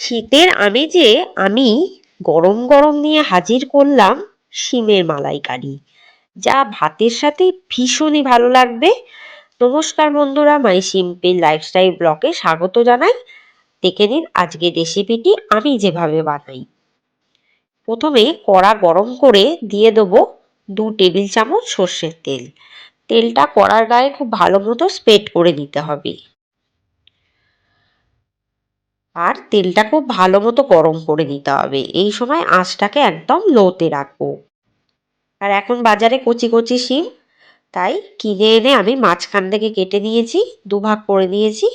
শীতের আমেজে আমি গরম গরম নিয়ে হাজির করলাম শিমের মালাইকারি, যা ভাতের সাথে ভীষণই ভালো লাগবে। নমস্কার বন্ধুরা, মাই সিম্পল লাইফস্টাইল ব্লকে স্বাগত জানাই। দেখে নিন আজকের রেসিপিটি আমি যেভাবে বানাই। প্রথমে কড়া গরম করে দিয়ে দেবো দু টেবিল চামচ সর্ষের তেল। তেলটা কড়ার গায়ে খুব ভালো মতো স্প্রেড করে দিতে হবে। আর তেলটা খুব ভালো মতো গরম করে নিতে হবে। এই সময় আঁচটাকে একদম লোতে রাখব। আর এখন বাজারে কচি কচি শিম, তাই কিনে এনে আমি মাঝখান থেকে কেটে নিয়েছি, দুভাগ করে নিয়েছি।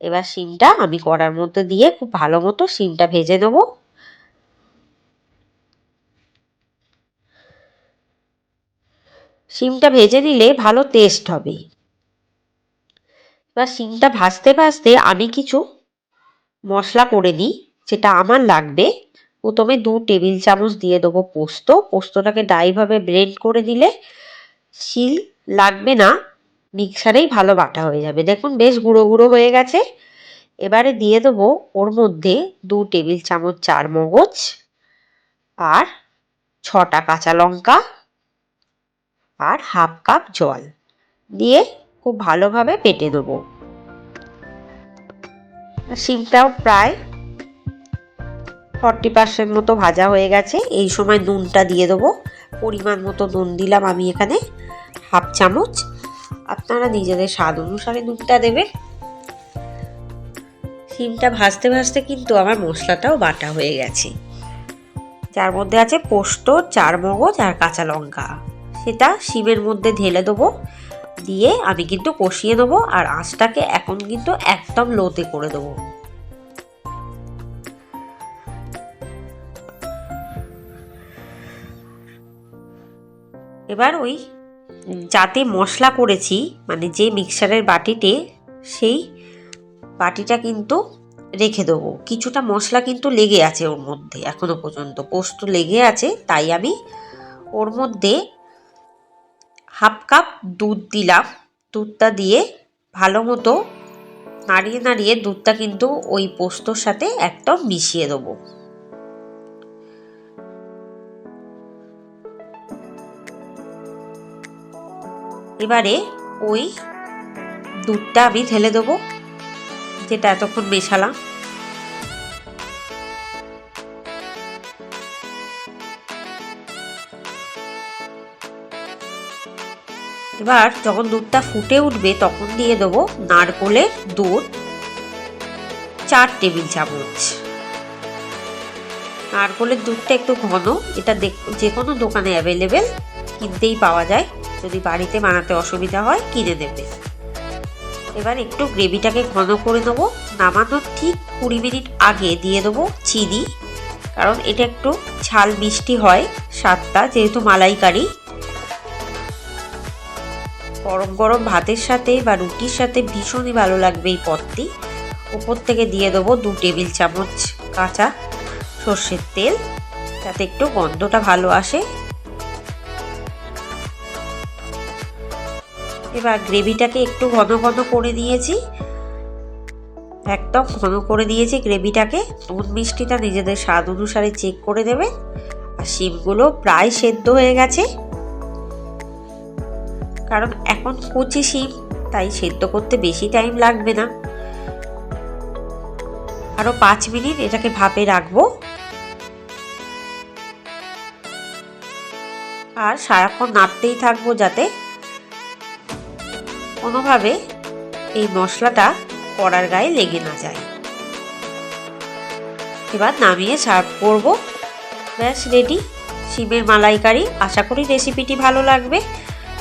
এবার শিমটা আমি কড়ার মধ্যে দিয়ে খুব ভালো মতো শিমটা ভেজে নেব। শিমটা ভেজে নিলে ভালো টেস্ট হবে। এবার শিমটা ভাজতে ভাজতে আমি কিছু মশলা করে নিই যেটা আমার লাগবে। প্রথমে দু টেবিল চামচ দিয়ে দেবো পোস্ত। পোস্তটাকে ডাইভাবে ব্লেন্ড করে দিলে শিল লাগবে না, মিক্সারেই ভালো বাটা হয়ে যাবে। দেখুন, বেশ গুঁড়ো গুঁড়ো হয়ে গেছে। এবারে দিয়ে দেবো ওর মধ্যে দু টেবিল চামচ চার মগজ আর ছটা কাঁচা লঙ্কা আর হাফ কাপ জল। দিয়ে খুব ভালোভাবে পেটে দেবো। শিমটাও প্রায় ফর্টি পার্সেন্ট মতো ভাজা হয়ে গেছে। এই সময় নুনটা দিয়ে দেবো। পরিমাণ মতো নুন দিলাম আমি এখানে, হাফ চামচ। আপনারা নিজেদের স্বাদ অনুসারে নুনটা দেবেন। শিমটা ভাজতে ভাজতে কিন্তু আমার মশলাটাও বাটা হয়ে গেছে। যার মধ্যে আছে পোস্ত চার মগজ আর কাঁচা লঙ্কা। সেটা শিমের মধ্যে ঢেলে দেবো। দিয়ে আমি কিন্তু কষিয়ে দেবো আর আঁচটাকে এখন কিন্তু একদম লোতে করে দেবো। এবার ওই যাতে মশলা করেছি মানে যে মিক্সারের বাটিতে, সেই বাটিটা কিন্তু রেখে দেবো। কিছুটা মশলা কিন্তু লেগে আছে ওর মধ্যে এখনও পর্যন্ত। পোস্ত লেগে আছে, তাই আমি ওর মধ্যে হাফ কাপ দুধ দিলাম। দুধটা দিয়ে ভালো মতো নাড়িয়ে নাড়িয়ে দুধটা কিন্তু ওই পোস্তর সাথে একদম মিশিয়ে দেবো। এবারে ওই দুধটা আমি ঢেলে দেবো, যেটা এতক্ষণ মেশালাম। এবার যখন দুধটা ফুটে উঠবে, তখন দিয়ে দেবো নারকোলের দুধ, চার টেবিল চামচ। নারকোলের দুধটা একটু ঘন, এটা যে কোনো দোকানে অ্যাভেলেবেল কিনতেই পাওয়া যায়। যদি বাড়িতে বানাতে অসুবিধা হয়, কিনে দেবে। এবার একটু গ্রেভিটাকে ঘন করে দেবো নামানোর ঠিক কুড়ি মিনিট আগে দিয়ে দেবো চিনি, কারণ এটা একটু ঝাল মিষ্টি হয়, স্বাদটা যেহেতু মালাইকারি। গরম গরম ভাতের সাথে বা রুটির সাথে ভীষণই ভালো লাগবে এই পদটি। উপর থেকে দিয়ে দেবো দু টেবিল চামচ কাঁচা সর্ষের তেল, যাতে একটু গন্ধটা ভালো আসে। এবার গ্রেভিটাকে একটু ঘন ঘন করে দিয়েছি। একদম ঘন করে দিয়েছি গ্রেভিটাকে। নুন মিষ্টিটা নিজেদের স্বাদ অনুসারে চেক করে দেবে। আর শিমগুলো প্রায় সেদ্ধ হয়ে গেছে। কারণ এখন কচি শিম তাই সেদ্ধ করতে বেশি টাইম লাগবে না। আরও পাঁচ মিনিট এটাকে ভাপে রাখব। আর সারাক্ষণ নাড়তেই থাকব যাতে। কোনোভাবে এই মশলাটা কড়ার গায়ে লেগে না যায়। এবার নামিয়ে সার্ভ করব। ব্যাস, রেডি। শিমের মালাইকারি। আশা করি রেসিপিটি ভালো লাগবে।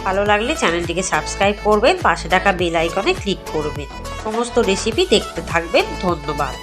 ভালো লাগলে চ্যানেলটিকে সাবস্ক্রাইব করবেন, পাশে থাকা বেল আইকনে ক্লিক করবেন। সমস্ত রেসিপি দেখতে থাকবেন, ধন্যবাদ।